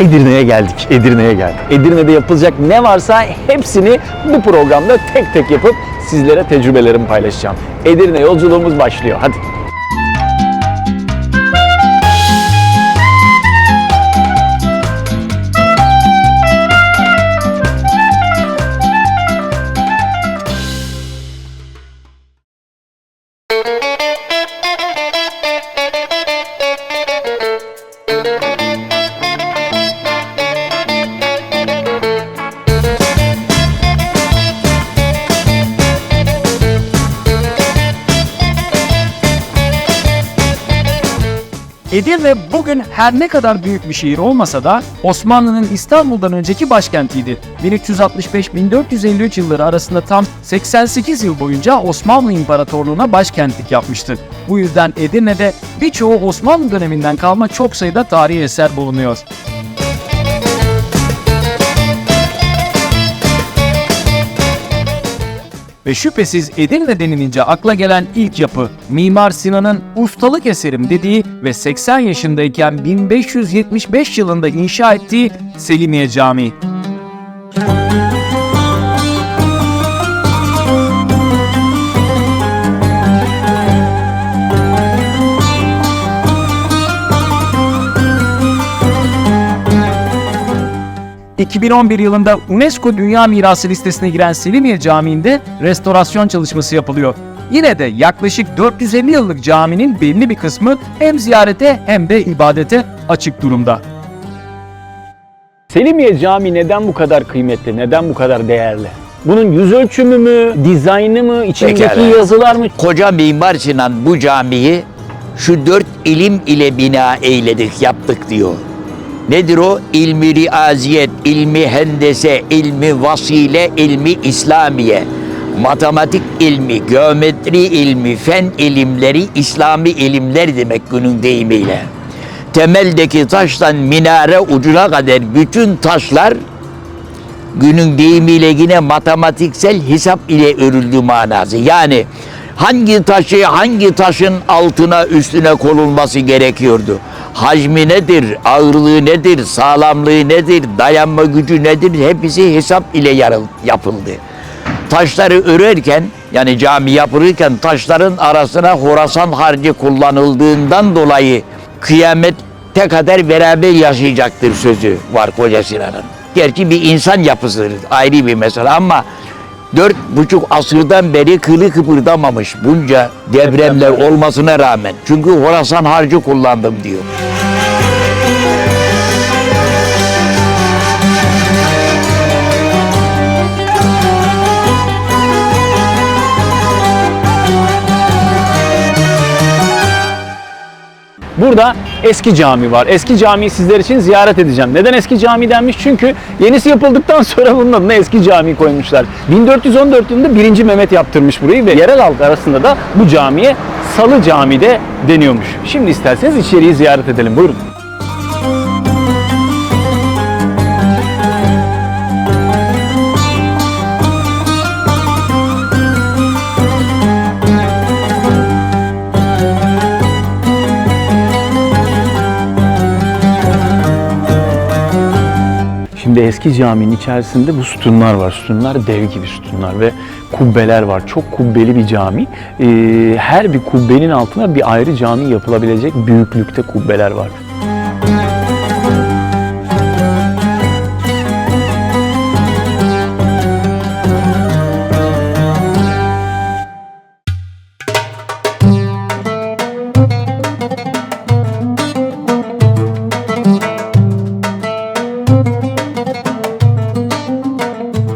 Edirne'ye geldik, Edirne'ye geldik. Edirne'de yapılacak ne varsa hepsini bu programda tek tek yapıp sizlere tecrübelerimi paylaşacağım. Edirne yolculuğumuz başlıyor. Hadi. Edirne bugün her ne kadar büyük bir şehir olmasa da Osmanlı'nın İstanbul'dan önceki başkentiydi. 1365-1453 yılları arasında tam 88 yıl boyunca Osmanlı İmparatorluğu'na başkentlik yapmıştı. Bu yüzden Edirne'de birçoğu Osmanlı döneminden kalma çok sayıda tarihi eser bulunuyor. Ve şüphesiz Edirne denilince akla gelen ilk yapı Mimar Sinan'ın ustalık eserim dediği ve 80 yaşındayken 1575 yılında inşa ettiği Selimiye Camii. ...2011 yılında UNESCO Dünya Mirası listesine giren Selimiye Camii'nde restorasyon çalışması yapılıyor. Yine de yaklaşık 450 yıllık caminin belli bir kısmı hem ziyarete hem de ibadete açık durumda. Selimiye Camii neden bu kadar kıymetli, neden bu kadar değerli? Bunun yüz ölçümü mü, dizaynı mı, içindeki Pekala. yazılar mı? Koca Mimar Sinan bu camiyi şu dört ilim ile bina eyledik, yaptık diyor. Nedir o? İlmi riaziyet, ilmi hendese, ilmi vasile, ilmi İslamiye. Matematik ilmi, geometri ilmi, fen ilimleri, İslami ilimler demek günün deyimiyle. Temeldeki taştan minare ucuna kadar bütün taşlar günün deyimiyle yine matematiksel hesap ile örüldü manası. Yani hangi taşı hangi taşın altına üstüne konulması gerekiyordu? Hacmi nedir, ağırlığı nedir, sağlamlığı nedir, dayanma gücü nedir hepsi hesap ile yapıldı. Taşları örerken yani cami yapılırken taşların arasına Horasan harcı kullanıldığından dolayı kıyamete kadar beraber yaşayacaktır sözü var Koca Sinan'ın. Gerçi bir insan yapısıdır ayrı bir mesele ama dört buçuk asırdan beri kılı kıpırdamamış bunca depremler olmasına rağmen. Çünkü Horasan harcı kullandım diyor. Burada eski cami var. Eski camiyi sizler için ziyaret edeceğim. Neden eski cami denmiş? Çünkü yenisi yapıldıktan sonra bunun adına eski cami koymuşlar. 1414 yılında 1. Mehmet yaptırmış burayı ve yerel halk arasında da bu camiye Salı Camii de deniyormuş. Şimdi isterseniz içeriği ziyaret edelim. Buyurun. Şimdi eski caminin içerisinde bu sütunlar var. Sütunlar dev gibi sütunlar ve kubbeler var. Çok kubbeli bir cami. Ee, her bir kubbenin altına bir ayrı cami yapılabilecek büyüklükte kubbeler var.